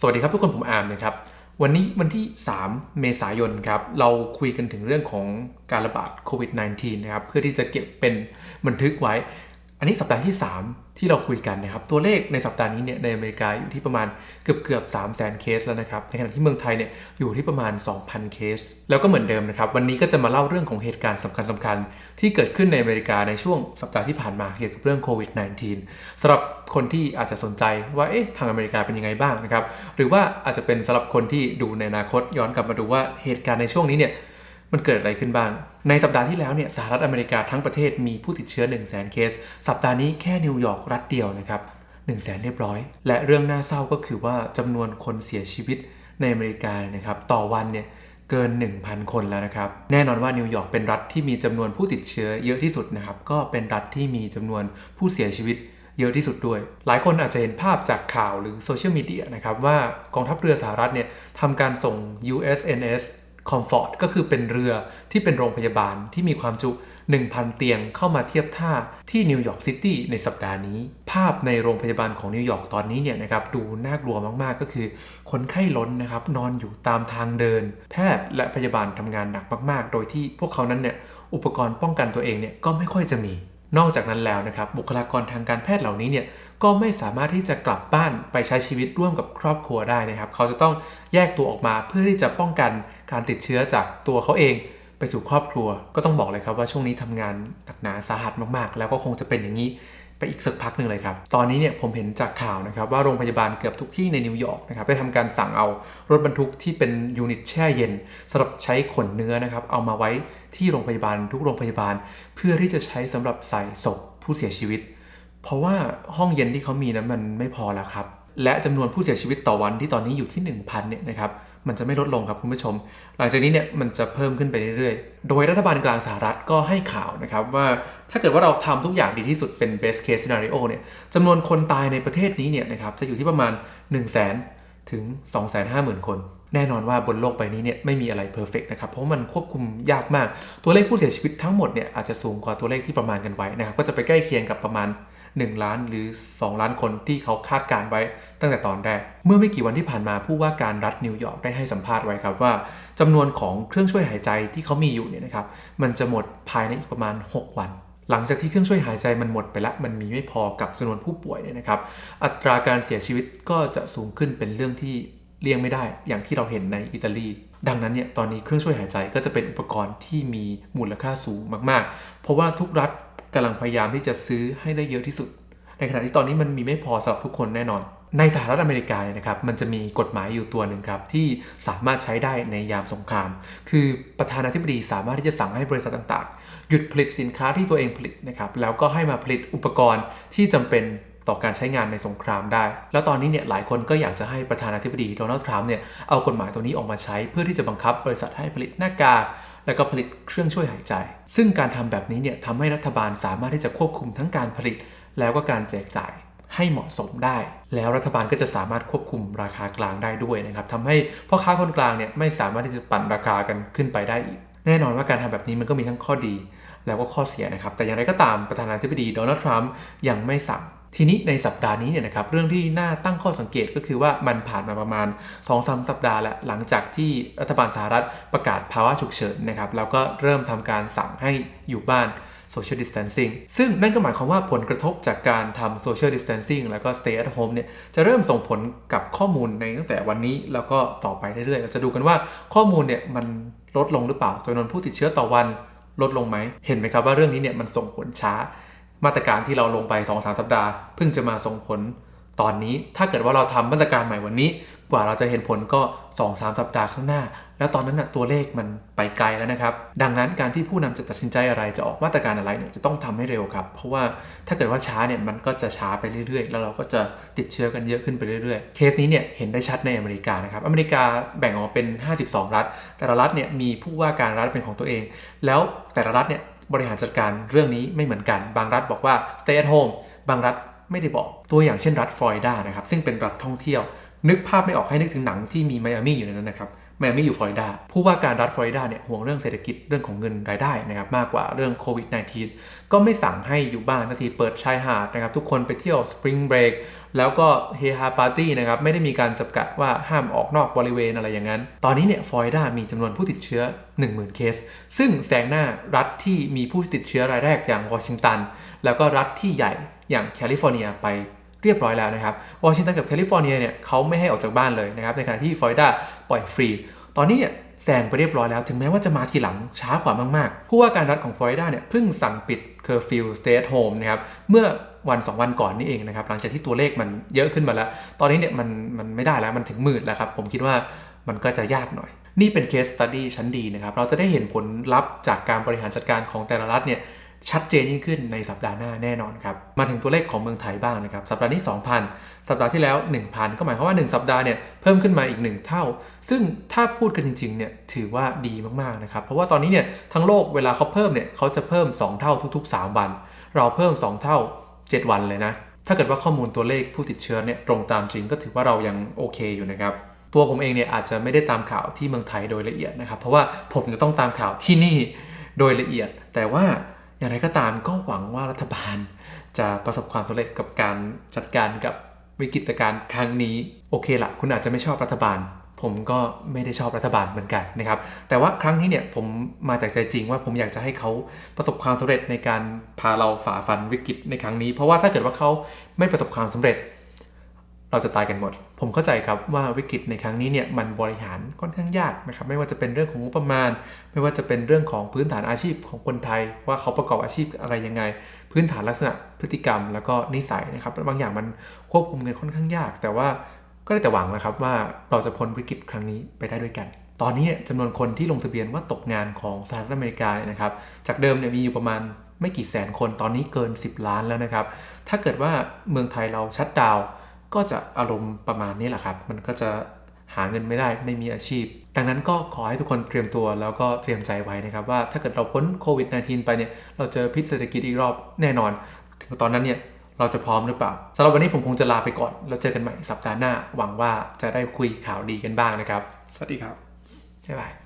สวัสดีครับทุกคนผมอาร์มนะครับวันนี้วันที่ 3 เมษายนครับเราคุยกันถึงเรื่องของการระบาดโควิด -19 นะครับเพื่อที่จะเก็บเป็นบันทึกไว้ อันนี้สัปดาห์ที่ 3 ที่เราคุยกันนะครับ ตัวเลขในสัปดาห์นี้เนี่ยในอเมริกาอยู่ที่ประมาณเกือบเกือบ3 0 0 0 0 0 เคสแล้วนะครับ ในขณะที่เมืองไทยเนี่ยอยู่ที่ประมาณ 2,000 เคส แล้วก็เหมือนเดิมนะครับ วันนี้ก็จะมาเล่าเรื่องของเหตุการณ์สำคัญสคัญๆที่เกิดขึ้นในอเมริกาในช่วงสัปดาห์ที่ผ่านมาเกี่ยวกับเรื่องโควิด -19 สำหรับคนที่อาจจะสนใจว่าเอ๊ะทางอเมริกาเป็นยังไงบ้างนะครับ หรือว่าอาจจะเป็นสำหรับคนที่ดูในอนาคตย้อนกลับมาดูว่าเหตุการณ์ในช่วงนี้เนี่ย มันเกิดอะไรขึ้นบ้าง ในสัปดาห์ที่แล้วเนี่ยสหรัฐอเมริกาทั้งประเทศมีผู้ติดเชื้อ 1 0 0 0 0แเคส สัปดาห์นี้แค่นิวยอร์กรัฐเดียวนะครับ1 0 0 0 0แเรียบร้อย และเรื่องน่าเศร้าก็คือว่าจำนวนคนเสียชีวิตในอเมริกานะครับต่อวันเนี่ยเกิน 1,000 คนแล้วนะครับ แน่นอนว่านิวยอร์กเป็นรัฐที่มีจำนวนผู้ติดเชื้อเยอะที่สุดนะครับ ก็เป็นรัฐที่มีจำนวนผู้เสียชีวิตเยอะที่สุดด้วย หลายคนอาจจะเห็นภาพจากข่าวหรือโซเชียลมีเดียนะครับว่ากองทัพเรือสหรัฐเนี่ยทำการส่ง USNS Comfort ก็คือเป็นเรือที่เป็นโรงพยาบาลที่มีความจุ 1,000 เตียงเข้ามาเทียบท่าที่นิวยอร์กซิตี้ในสัปดาห์นี้ ภาพในโรงพยาบาลของนิวยอร์กตอนนี้เนี่ยนะครับดูน่ากลัวมากๆ ก็คือ คนไข้ล้นนะครับนอนอยู่ตามทางเดิน แพทย์และพยาบาลทำงานหนักมาก ๆ โดยที่พวกเขานั้นเนี่ยอุปกรณ์ป้องกันตัวเองเนี่ยก็ไม่ค่อยจะมี นอกจากนั้นแล้วนะครับบุคลากรทางการแพทย์เหล่านี้เนี่ยก็ไม่สามารถที่จะกลับบ้านไปใช้ชีวิตร่วมกับครอบครัวได้นะครับ เขาจะต้องแยกตัวออกมาเพื่อที่จะป้องกันการติดเชื้อจากตัวเขาเอง ไปสู่ครอบครัว ก็ต้องบอกเลยครับว่าช่วงนี้ทำงานหนักหนาสาหัสมากๆ แล้วก็คงจะเป็นอย่างนี้ ไปอีกสักพักหนึ่งเลยครับ ตอนนี้เนี่ยผมเห็นจากข่าวนะครับว่าโรงพยาบาลเกือบทุกที่ในนิวยอร์กนะครับได้ทำการสั่งเอารถบรรทุกที่เป็นยูนิตแช่เย็นสำหรับใช้ขนเนื้อนะครับเอามาไว้ที่โรงพยาบาลทุกโรงพยาบาล เพื่อที่จะใช้สำหรับใส่ศพผู้เสียชีวิต เพราะว่าห้องเย็นที่เขามีนั้นมันไม่พอแล้วครับและจำนวนผู้เสียชีวิตต่อวันที่ตอนนี้อยู่ที่ 1,000เนี่ยนะครับ มันจะไม่ลดลงครับคุณผู้ชม หลังจากนี้เนี่ยมันจะเพิ่มขึ้นไปเรื่อยๆ โดยรัฐบาลกลางสหรัฐก็ให้ข่าวนะครับว่าถ้าเกิดว่าเราทำทุกอย่างดีที่สุดเป็น best case scenario เนี่ยจำนวนคนตายในประเทศนี้เนี่ยนะครับจะอยู่ที่ประมาณ 1 0 0 0 0แถึง 250,000 คน แน่นอนว่าบนโลกใบนี้เนี่ยไม่มีอะไรเพอร์เฟกนะครับ เพราะมันควบคุมยากมาก ตัวเลขผู้เสียชีวิตทั้งหมดเนี่ยอาจจะสูงกว่าตัวเลขที่ประมาณกันไว้นะครับ ก็จะไปใกล้เคียงกับประมาณ 1 ล้านหรือ 2 ล้านคนที่เขาคาดการไว้ตั้งแต่ตอนแรก เมื่อไม่กี่วันที่ผ่านมาผู้ว่าการรัฐนิวยอร์กได้ให้สัมภาษณ์ไว้ครับว่าจำนวนของเครื่องช่วยหายใจที่เขามีอยู่เนี่ยนะครับมันจะหมดภายในอีกประมาณ 6 วันหลังจากที่เครื่องช่วยหายใจมันหมดไปละมันมีไม่พอกับจำนวนผู้ป่วยเนี่ยนะครับ อัตราการเสียชีวิตก็จะสูงขึ้นเป็นเรื่องที่เลี่ยงไม่ได้ อย่างที่เราเห็นในอิตาลี ดังนั้นเนี่ยตอนนี้เครื่องช่วยหายใจก็จะเป็นอุปกรณ์ที่มีมูลค่าสูงมาก ๆ เพราะว่าทุกรัฐ กำลังพยายามที่จะซื้อให้ได้เยอะที่สุด ในขณะที่ตอนนี้มันมีไม่พอสำหรับทุกคนแน่นอน ในสหรัฐอเมริกาเนี่ยนะครับมันจะมีกฎหมายอยู่ตัวหนึ่งครับที่สามารถใช้ได้ในยามสงคราม คือประธานาธิบดีสามารถที่จะสั่งให้บริษัทต่างๆ หยุดผลิตสินค้าที่ตัวเองผลิตนะครับแล้วก็ให้มาผลิตอุปกรณ์ที่จำเป็นต่อการใช้งานในสงครามได้ แล้วตอนนี้เนี่ยหลายคนก็อยากจะให้ประธานาธิบดีโดนัลด์ทรัมป์เนี่ยเอากฎหมายตัวนี้ออกมาใช้เพื่อที่จะบังคับบริษัทให้ผลิตหน้ากาก แล้วก็ผลิตเครื่องช่วยหายใจ ซึ่งการทำแบบนี้เนี่ยทำให้รัฐบาลสามารถที่จะควบคุมทั้งการผลิต แล้วก็การแจกจ่ายให้เหมาะสมได้ แล้วรัฐบาลก็จะสามารถควบคุมราคากลางได้ด้วยนะครับทำให้พ่อค้าคนกลางเนี่ยไม่สามารถที่จะปั่นราคากันขึ้นไปได้อีก แน่นอนว่าการทำแบบนี้มันก็มีทั้งข้อดี แล้วก็ข้อเสียนะครับ แต่อย่างไรก็ตามประธานาธิบดีโดนัลด์ทรัมป์ยังไม่สั่ง ทีนี้ในสัปดาห์นี้เนี่ยนะครับเรื่องที่น่าตั้งข้อสังเกตก็คือว่ามันผ่านมาประมาณ2-3สัปดาห์แล้วหลังจากที่รัฐบาลสหรัฐประกาศภาวะฉุกเฉินนะครับแล้วก็เริ่มทำการสั่งให้อยู่บ้าน social distancing ซึ่งนั่นก็หมายความว่าผลกระทบจากการทำ social distancing แล้วก็ stay at home เนี่ยจะเริ่มส่งผลกับข้อมูลในตั้งแต่วันนี้แล้วก็ต่อไปเรื่อยๆเราจะดูกันว่าข้อมูลเนี่ยมันลดลงหรือเปล่าจำนวนผู้ติดเชื้อต่อวันลดลงไหมเห็นไหมครับว่าเรื่องนี้เนี่ยมันส่งผลช้า มาตรการที่เราลงไป2-3สัปดาห์เพิ่งจะมาส่งผลตอนนี้ถ้าเกิดว่าเราทำมาตรการใหม่วันนี้ กว่าเราจะเห็นผลก็ 2-3สาสัปดาห์ข้างหน้า แล้วตอนนั้นนะตัวเลขมันไปไกลแล้วนะครับ ดังนั้นการที่ผู้นำจะตัดสินใจอะไรจะออกมาตรการอะไรเนี่ยจะต้องทำให้เร็วครับ เพราะว่าถ้าเกิดว่าช้าเนี่ยมันก็จะช้าไปเรื่อยๆ แล้วเราก็จะติดเชื้อกันเยอะขึ้นไปเรื่อยๆ เคสนี้เนี่ยเห็นได้ชัดในอเมริกานะครับ อเมริกาแบ่งออกมาเป็น 52 รัฐ แต่ละรัฐเนี่ยมีผู้ว่าการรัฐเป็นของตัวเอง แล้วแต่ละรัฐเนี่ย บริหารจัดการเรื่องนี้ไม่เหมือนกัน บางรัฐบอกว่า stay at home บางรัฐไม่ได้บอกตัวอย่างเช่นรัฐฟลอริดานะครับซึ่งเป็นรัฐท่องเที่ยว นึกภาพไม่ออกให้นึกถึงหนังที่มีไมอามี่อยู่ในนั้นนะครับ แมมี่อยู่ฟลอริดา ผู้ว่าการรัฐฟลอริดาเนี่ยห่วงเรื่องเศรษฐกิจเรื่องของเงินรายได้นะครับมากกว่าเรื่องโควิด -19 ก็ไม่สั่งให้อยู่บ้านสักทีเปิดชายหาดนะครับทุกคนไปเที่ยวสปริงเบรกแล้วก็เฮฮาปาร์ตี้นะครับไม่ได้มีการจำกัดว่าห้ามออกนอกบริเวณอะไรอย่างนั้น ตอนนี้เนี่ยฟลอริดามีจำนวนผู้ติดเชื้อ 10,000 เคส ซึ่งแซงหน้ารัฐที่มีผู้ติดเชื้อรายแรกอย่างวอชิงตัน แล้วก็รัฐที่ใหญ่อย่างแคลิฟอร์เนียไป เรียบร้อยแล้วนะครับวอชิงตันกับแคลิฟอร์เนียเนี่ยเขาไม่ให้ออกจากบ้านเลยนะครับในขณะที่ฟลอริดาปล่อยฟรี ตอนนี้เนี่ยแซงไปเรียบร้อยแล้ว ถึงแม้ว่าจะมาทีหลังช้ากว่ามากๆ ผู้ว่าการรัฐของฟลอริดาเนี่ยเพิ่งสั่งปิดเคอร์ฟิวสเต y at home นะครับเมื่อวัน 2 วันก่อนนี่เองนะครับหลังจากที่ตัวเลขมันเยอะขึ้นมาแล้ว ตอนนี้เนี่ยมันมันไม่ได้แล้วมันถึงหมื่นแล้วครับผมคิดว่ามันก็จะยากหน่อย นี่เป็นเคสสตัดดี้ชั้นดีนะครับเราจะได้เห็นผลลัพธ์จากการบริหารจัดการของแต่ละรัฐเนี่ย ชัดเจนยิ่งขึ้นในสัปดาห์หน้าแน่นอนครับ มาถึงตัวเลขของเมืองไทยบ้างนะครับ สัปดาห์นี้ 2,000 สัปดาห์ที่แล้ว 1,000 ก็หมายความว่า 1 สัปดาห์เนี่ยเพิ่มขึ้นมาอีก 1 เท่า ซึ่งถ้าพูดกันจริงๆเนี่ยถือว่าดีมากๆนะครับ เพราะว่าตอนนี้เนี่ยทั้งโลกเวลาเขาเพิ่มเนี่ยเขาจะเพิ่ม 2 เท่าทุก ๆ 3 วัน เราเพิ่ม 2 เท่า 7 วันเลยนะ ถ้าเกิดว่าข้อมูลตัวเลขผู้ติดเชื้อเนี่ยตรงตามจริงก็ถือว่าเรายังโอเคอยู่นะครับตัวผมเองเนี่ยอาจจะไม่ได้ตามข่าวที่เมืองไทยโดยละเอียดนะครับ เพราะว่าผมจะต้องตามข่าวที่นี่โดยละเอียด แต่ว่า อย่างไรก็ตามก็หวังว่ารัฐบาลจะประสบความสำเร็จกับการจัดการกับวิกฤตการณ์ครั้งนี้ โอเคละคุณอาจจะไม่ชอบรัฐบาล ผมก็ไม่ได้ชอบรัฐบาลเหมือนกันนะครับ แต่ว่าครั้งนี้เนี่ยผมมาจากใจจริงว่าผมอยากจะให้เขาประสบความสำเร็จในการพาเราฝ่าฟันวิกฤตในครั้งนี้ เพราะว่าถ้าเกิดว่าเขาไม่ประสบความสำเร็จ เราจะตายกันหมด ผมเข้าใจครับว่าวิกฤตในครั้งนี้เนี่ยมันบริหารค่อนข้างยากนะครับไม่ว่าจะเป็นเรื่องของงบประมาณ ไม่ว่าจะเป็นเรื่องของพื้นฐานอาชีพของคนไทย ว่าเขาประกอบอาชีพอะไรยังไง พื้นฐานลักษณะพฤติกรรม แล้วก็นิสัยนะครับบางอย่างมันควบคุมกันค่อนข้างยาก แต่ว่าก็ได้แต่หวังนะครับว่าเราจะพ้นวิกฤตครั้งนี้ไปได้ด้วยกัน ตอนนี้เนี่ยจำนวนคนที่ลงทะเบียนว่าตกงานของสหรัฐอเมริกาเนี่ยนะครับจากเดิมเนี่ยมีอยู่ประมาณไม่กี่แสนคนตอนนี้เกิน 10 ล้านแล้วนะครับถ้าเกิดว่าเมืองไทยเราชัดดาวน์ ก็จะอารมณ์ประมาณนี้แหละครับ มันก็จะหาเงินไม่ได้ไม่มีอาชีพ ดังนั้นก็ขอให้ทุกคนเตรียมตัวแล้วก็เตรียมใจไว้นะครับ ว่าถ้าเกิดเราพ้นโควิด -19 ไปเนี่ยเราเจอพิษเศรษฐกิจอีกรอบแน่นอน ถึงตอนนั้นเนี่ยเราจะพร้อมหรือเปล่าสำหรับวันนี้ผมคงจะลาไปก่อนแล้วเจอกันใหม่สัปดาห์หน้า หวังว่าจะได้คุยข่าวดีกันบ้างนะครับ สวัสดีครับบ๊ายบาย